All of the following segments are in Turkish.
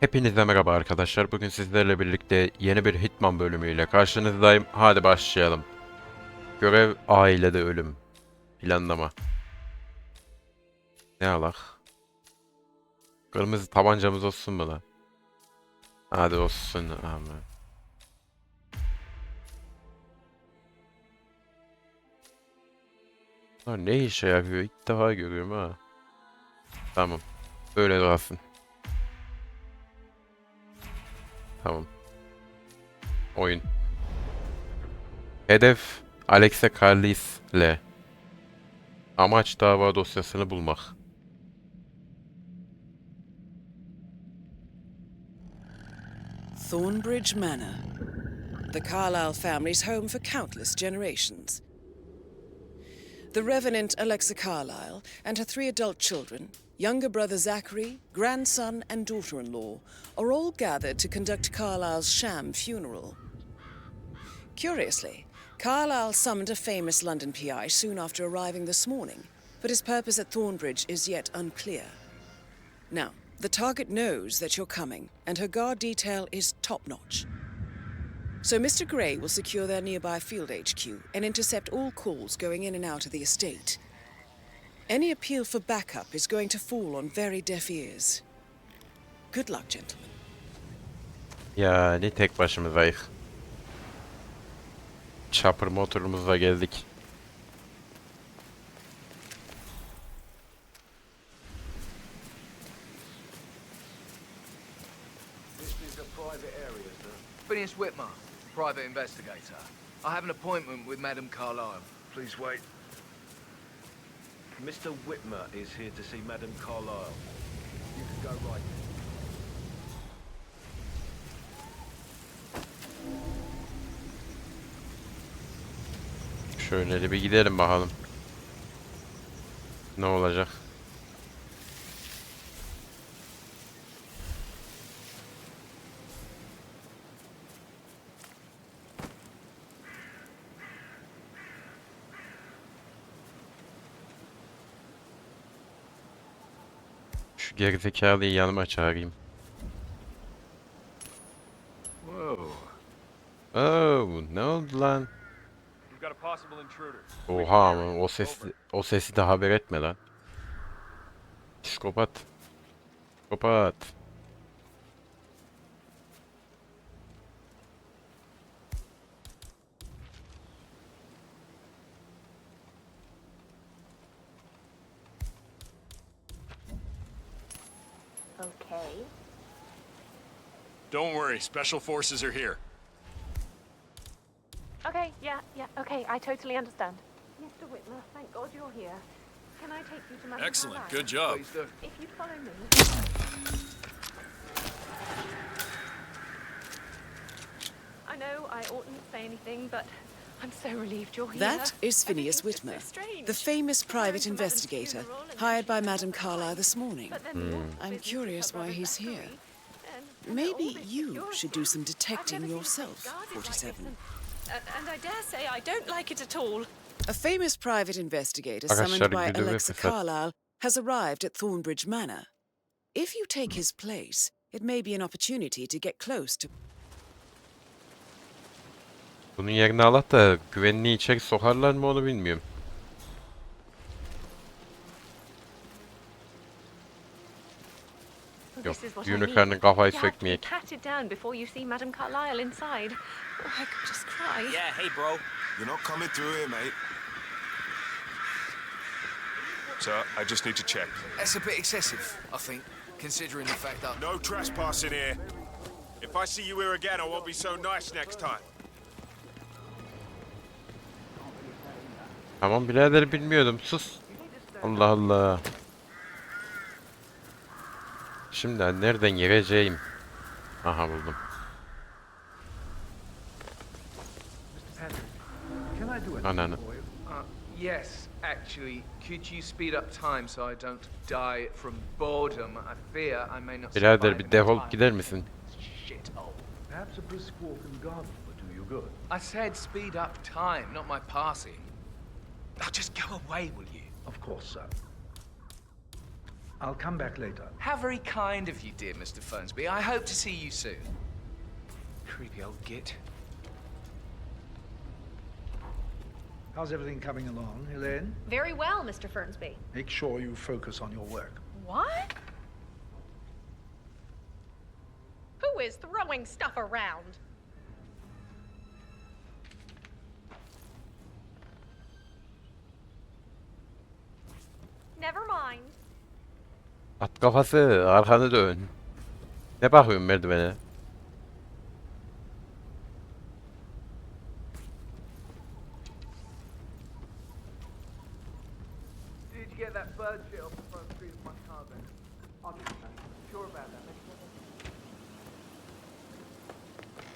Hepinize merhaba arkadaşlar. Bugün sizlerle birlikte yeni bir Hitman bölümüyle karşınızdayım. Hadi başlayalım. Görev ailede ölüm. Planlama. Ne alak? Kırmızı tabancamız olsun mu lan? Hadi olsun. Bunlar ne işe yarıyor? İlk defa görüyorum ha. Tamam. Böyle kalsın. Tamam. Oyun. Hedef Alexa Carlis ile. Amaç dava dosyasını bulmak. Thornbridge Manor, the Carlyle family's home for countless generations. The Revenant Alexa Carlyle and her three adult children, younger brother Zachary, grandson, and daughter in law, are all gathered to conduct Carlyle's sham funeral. Curiously, Carlyle summoned a famous London PI soon after arriving this morning, but his purpose at Thornbridge is yet unclear. Now, the target knows that you're coming, and her guard detail is top notch. So Mr. Gray will secure their nearby field HQ and intercept all calls going in and out of the estate. Any appeal for backup is going to fall on very deaf ears. Good luck, gentlemen. Yani tek başımızayız. Chopper motorumuzla geldik. This is a private area, sir. Phineas Whitmer, private investigator. I have an appointment with Madame Carlyle. Please wait. Mr. Whitmer is here to see Madame Carlyle. You can go right. Şöyle de bir gidelim bakalım. Ne olacak? Gerizekalıyı yanıma çağırayım. Whoa. Oo, ne oldu lan? Oha ama o ses o sesi de haber etme lan. Psikopat. Psikopat. Don't worry, special forces are here. Okay, yeah, yeah, okay, I totally understand. Mr. Whitmer, thank God you're here. Can I take you to my Excellent, good job. Please do. If you follow me. I know I oughtn't say anything, but I'm so relieved you're here. That is Phineas Whitmer, so the famous private Preparing for Madam's investigator hired by Madame she's Carlyle this morning. But then the hmm. awful I'm curious why he's here. Zachary, and- and Maybe you should do some detecting yourself, guarded like 47. and- and- And I dare say I don't like it at all. A famous private investigator summoned by Alexa fırsat. Carlyle has arrived at Thornbridge Manor. If you take his place, it may be an opportunity to get close to Bunun yerine Allah da güvenliği içeri sokarlar mı onu bilmiyorum. Yok, This is what I Unicorn'un mean. kafayı You have to be sökmeyek. patted down before you see Madame Carlyle inside. Oh, I could just cry. Yeah, hey, bro. You're not coming through here, mate. Sir, I just need to check. That's a bit excessive, I think, considering the fact that. No trespassing here. If I see you here again, I won't be so nice next time. Tamam birader bilmiyordum sus. Allah Allah. Şimdi nereden gireceğim? Aha buldum. Ananı. Uh, yes, actually, could you speed up time so I don't die from boredom? I fear I may not Birader survive bir in defol gider misin? Perhaps a brisk walk in the garden would do you good. I said speed up time, not my passing. Now just go away, will you? Of course, sir. I'll come back later. How very kind of you, dear Mr. Fernsby. I hope to see you soon. Creepy old git. How's everything coming along, Elaine? Very well, Mr. Fernsby. Make sure you focus on your work. What? Who is throwing stuff around? Never mind. At kafası arkanı dön. Ne bakıyorsun merdivene? Did you get that bird shit off the front street of my car then? I'll get that. Sure about that.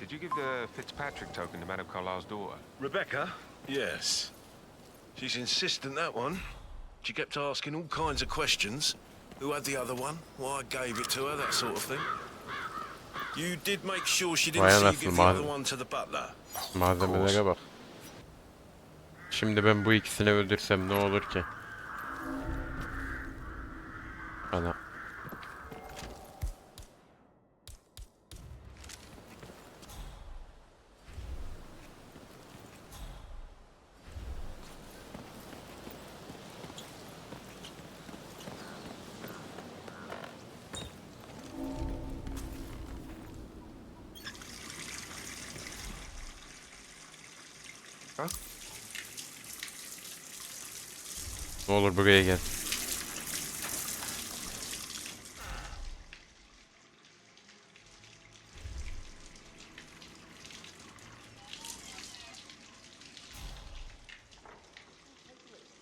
Did you give the Fitzpatrick token to Madame Carlyle's daughter? Rebecca? Yes. She's insistent, that one. She kept asking all kinds of questions. Who had the other one? Why I gave it to her, that sort of thing. You did make sure she didn't Vay see you anasını give the other one to the butler. Malzemelere bak. Şimdi ben bu ikisini öldürsem ne olur ki? Ana. Ne olur buraya gel.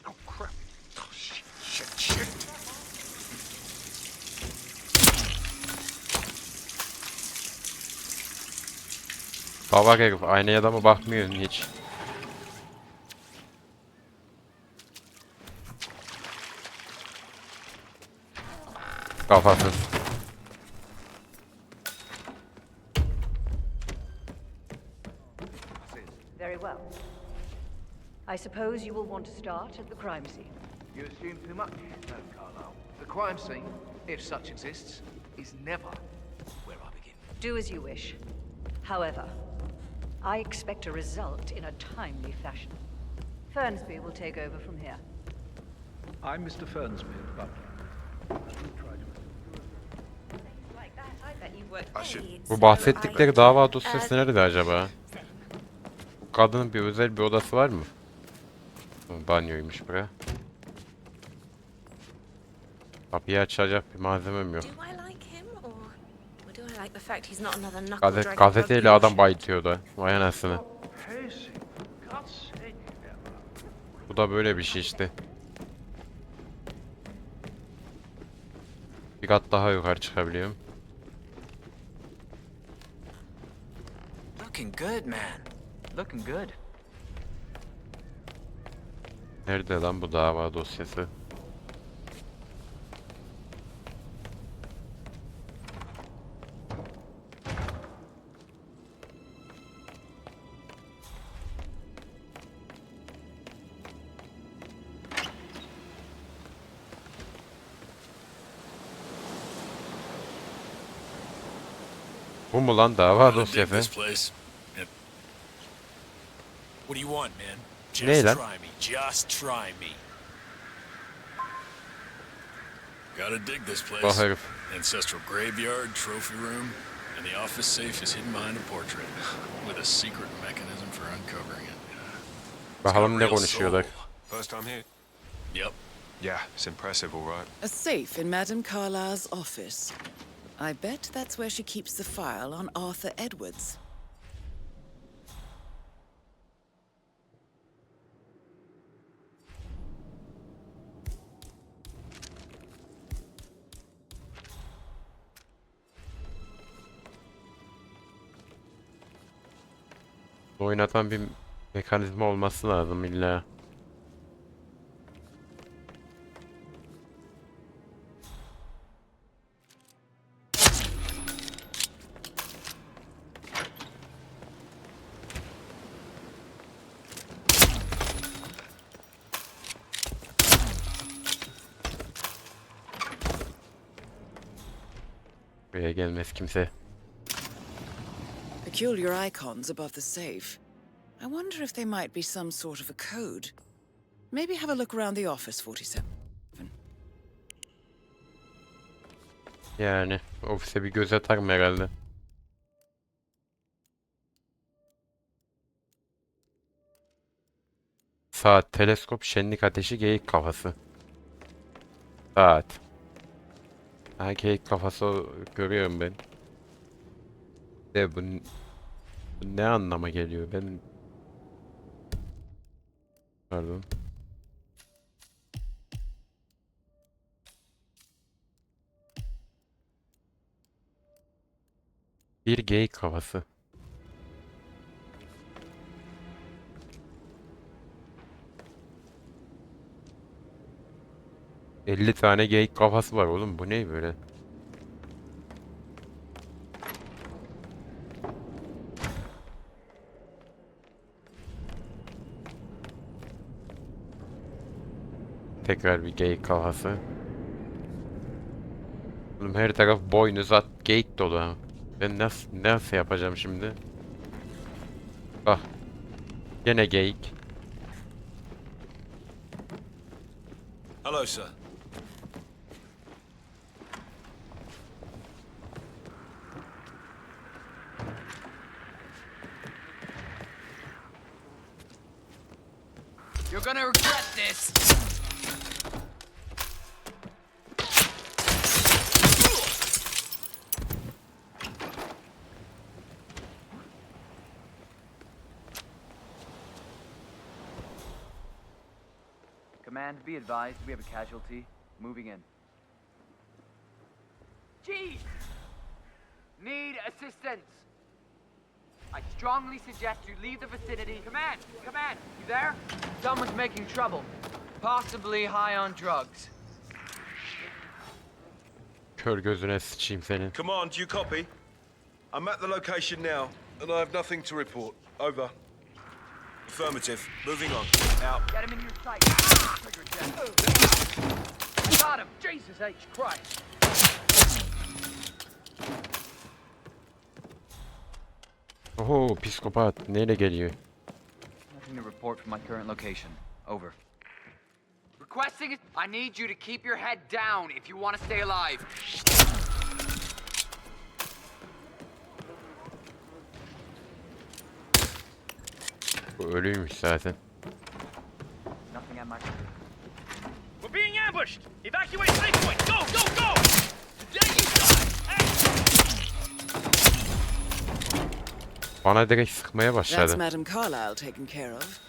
Oh, crap. Oh. Salak herif aynaya da mı bakmıyorsun hiç? Kafasız. Very well. I suppose you will want to start at the crime scene. You assume too much, Madam Carlyle. The crime scene, if such exists, is never where I begin. Do as you wish. However, I expect a result in a timely fashion. Fernsby will take over from here. I'm Mr. Fernsby, Bu bahsettikleri dava dosyası nerede acaba? Kadının bir özel bir odası var mı? Banyoymuş bura. Kapıyı açacak bir malzemem yok. Gazet, gazeteyle adam dealer? bayıtıyordu. Vay anasını. Bu da böyle bir şey işte. Bir kat daha yukarı çıkabiliyorum. Looking good, man. Looking good. Nerede lan bu dava dosyası? Bu mu lan dava dosyası? Place. What do you want, man? Ne Just lan? try me. Just try me. Gotta dig this place. Bak herif. Ancestral graveyard, trophy room, and the office safe is hidden behind a portrait with a secret mechanism for uncovering it. Bakalım ne Real konuşuyorlar. soul. First time here? Yep. Yeah, it's impressive, all right. A safe in Madame Carlyle's office. I bet that's where she keeps the file on Arthur Edwards. oynatan bir mekanizma olması lazım illa. Buraya gelmez kimse. Peculiar icons above the safe. I wonder if they might be some sort of a code. Maybe have a look around the office, 47. Yani ofise bir göz atarım herhalde. Saat, teleskop, şenlik ateşi, geyik kafası. Saat. Ha geyik kafası görüyorum ben. De bu, n- bu ne anlama geliyor? Ben Pardon. Bir geyik kafası. Elli tane geyik kafası var oğlum. Bu ne böyle? Tekrar bir geyik kafası. Oğlum her taraf boynuz at geyik dolu. Ben nasıl nasıl yapacağım şimdi? Bak. Gene geyik. Hello, sir. Command, be advised, we have a casualty. Moving in. Chief! Need assistance! I strongly suggest you leave the vicinity. Command! Command! You there? Someone's making trouble. Possibly high on drugs. Code Kör gözüne sıçayım senin. Command, do you copy? I'm at the location now, and I have nothing to report. Over. Affirmative. Moving on. Out. Get him in your sight. Ah! Trigger check. I got him! Jesus H. Christ! Oho psikopat neyle geliyor? Nothing to report from my current location. Over. Requesting. I need you to keep your head down if you want to stay alive. Bu ölüymüş zaten. We're being ambushed! Evacuate safe point! Go, go, go! Bana direkt sıkmaya That's başladı. Madame Carlyle taken care of.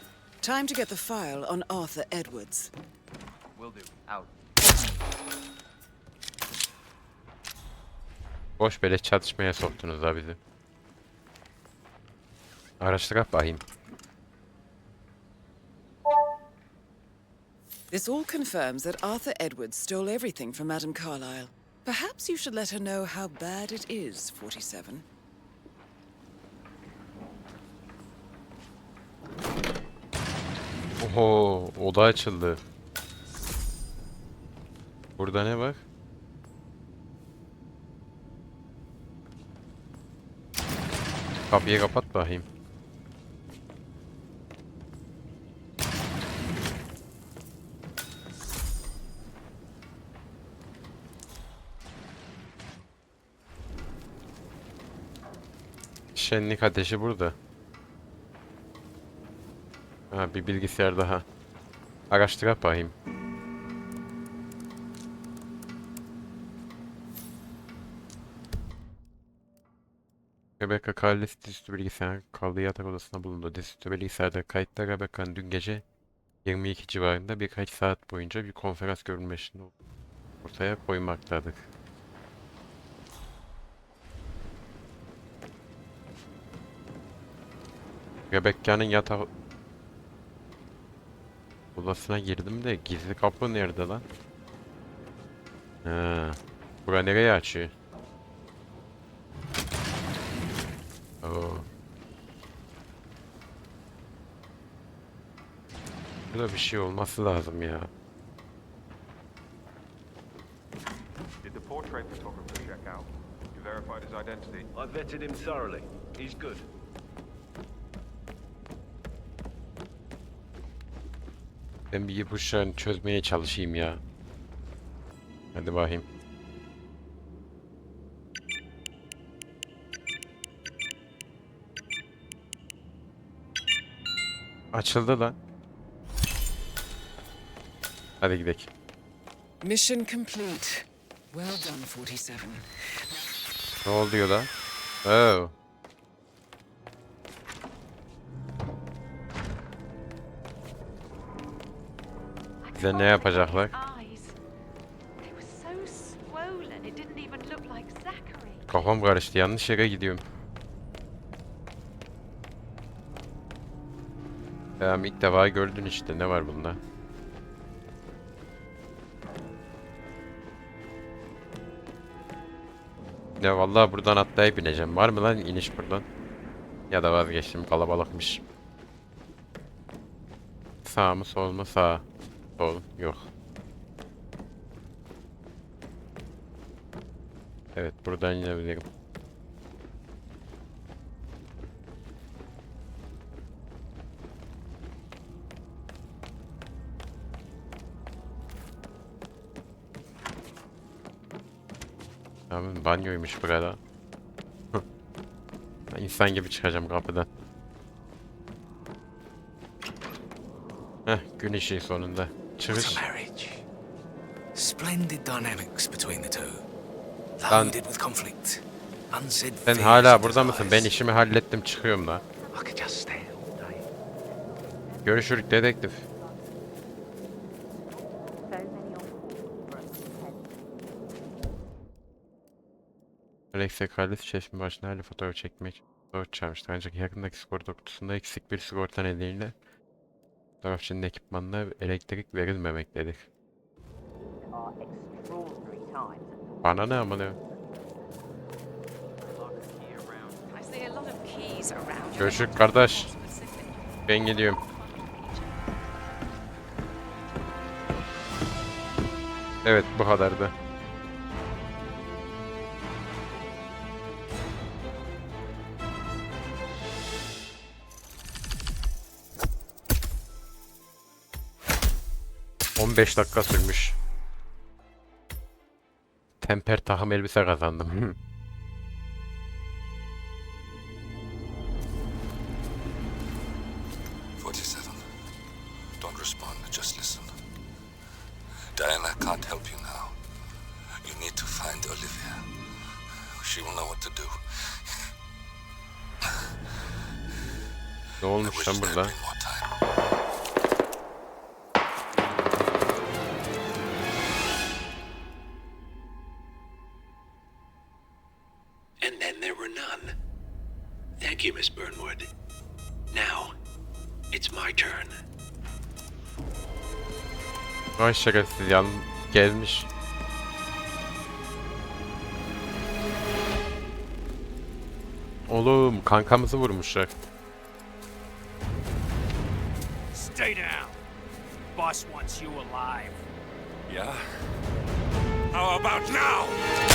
Time to get the file on Arthur Edwards. Will do. Out. Boş beleş çatışmaya soktunuz da bizi. Araştırak bakayım. This all confirms that Arthur Edwards stole everything from Madame Carlyle. Perhaps you should let her know how bad it is, 47. Oho oda açıldı. Burada ne var? Kapıyı kapat bakayım. Şenlik ateşi burada. Ha bir bilgisayar daha. Araştırak bakayım. Rebecca Carles dizüstü bilgisayar kaldığı yatak odasında bulundu. Dizüstü bilgisayarda kayıtta Rebecca'nın dün gece 22 civarında birkaç saat boyunca bir konferans görülmesini ortaya koymaktadır. Rebecca'nın yatak odasına girdim de gizli kapı nerede lan? Ha, bura nereye açıyor? Oo. Burada bir şey olması lazım ya. Did the portrait photographer check out? verified his identity. I vetted him thoroughly. He's good. Ben bir ipuçlarını çözmeye çalışayım ya. Hadi bakayım. Açıldı lan. Hadi gidelim. Mission complete. Well done, 47. Ne oluyor lan? Oh. Look like Zachary. Kafam karıştı. Yanlış yere gidiyorum. Tamam ilk defa gördün işte. Ne var bunda? Ya vallahi buradan atlayıp ineceğim. Var mı lan iniş buradan? Ya da vazgeçtim kalabalıkmış. Sağ mı sol mu sağ? Sol yok. Evet buradan inebilirim. Tamam banyoymuş burada. Ben İnsan gibi çıkacağım kapıdan. Heh gün ışığı sonunda. Çıkış. marriage. Splendid dynamics between the two. Lan- Loaded with conflict. Unsaid Sen hala burada mısın? Ben işimi hallettim çıkıyorum da. Görüşürük dedektif. A. Alexey Karlis çeşme başına hala fotoğraf çekmeye fotoğraf çağırmıştı. Ancak yakındaki sigorta kutusunda eksik bir sigorta nedeniyle fotoğrafçının ekipmanına elektrik verilmemektedir. Bana ne ama ne? I see a lot of keys around. Görüşürük kardeş. Ben gidiyorum. Evet bu kadardı. On beş dakika sürmüş. Temper takım elbise kazandım. Thank you, Miss Burnwood. Now, it's my turn. Ay şerefsiz yan gelmiş. Oğlum kankamızı vurmuşlar. Stay down. Boss wants you alive. Yeah? How about now?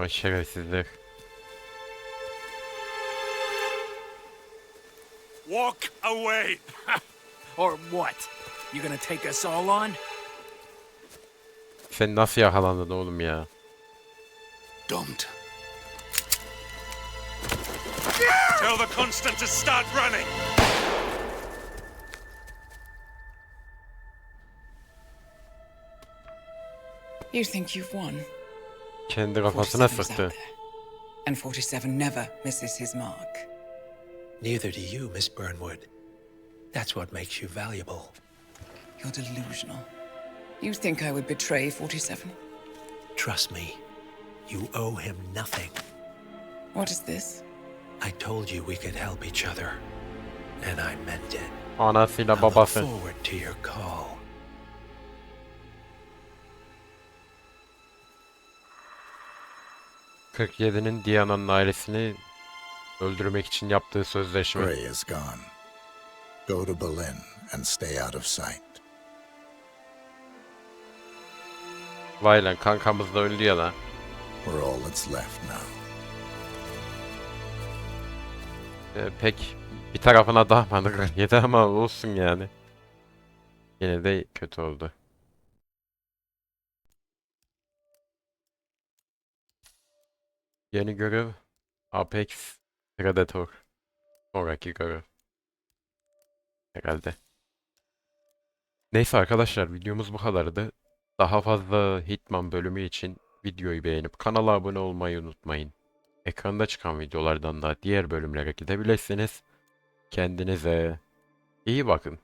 Ay şerefsizler. Walk away! or what? You gonna take us all on? Sen nasıl yakalandın oğlum ya? Don't. Tell the Constant to start running! You think you've won? Kendi kafasına 47's out And 47 never misses his mark. Neither do you, Miss Burnwood. That's what makes you valuable. You're delusional. You think I would betray 47? Trust me, you owe him nothing. What is this? I told you we could help each other, and I meant it. Anasıyla I look forward to your call. ...47'nin Diana'nın ailesini öldürmek için yaptığı sözleşme. Gray is gone. Go to Berlin and stay out of sight. Vay lan kankamız da öldü ya lan. We're all that's left now. Ee, pek bir tarafına dağmadık yedi ama olsun yani. Yine de kötü oldu. Yeni görev Apex Predator. Sonraki görev. Herhalde. Neyse arkadaşlar videomuz bu kadardı. Daha fazla Hitman bölümü için videoyu beğenip kanala abone olmayı unutmayın. Ekranda çıkan videolardan da diğer bölümlere gidebilirsiniz. Kendinize iyi bakın.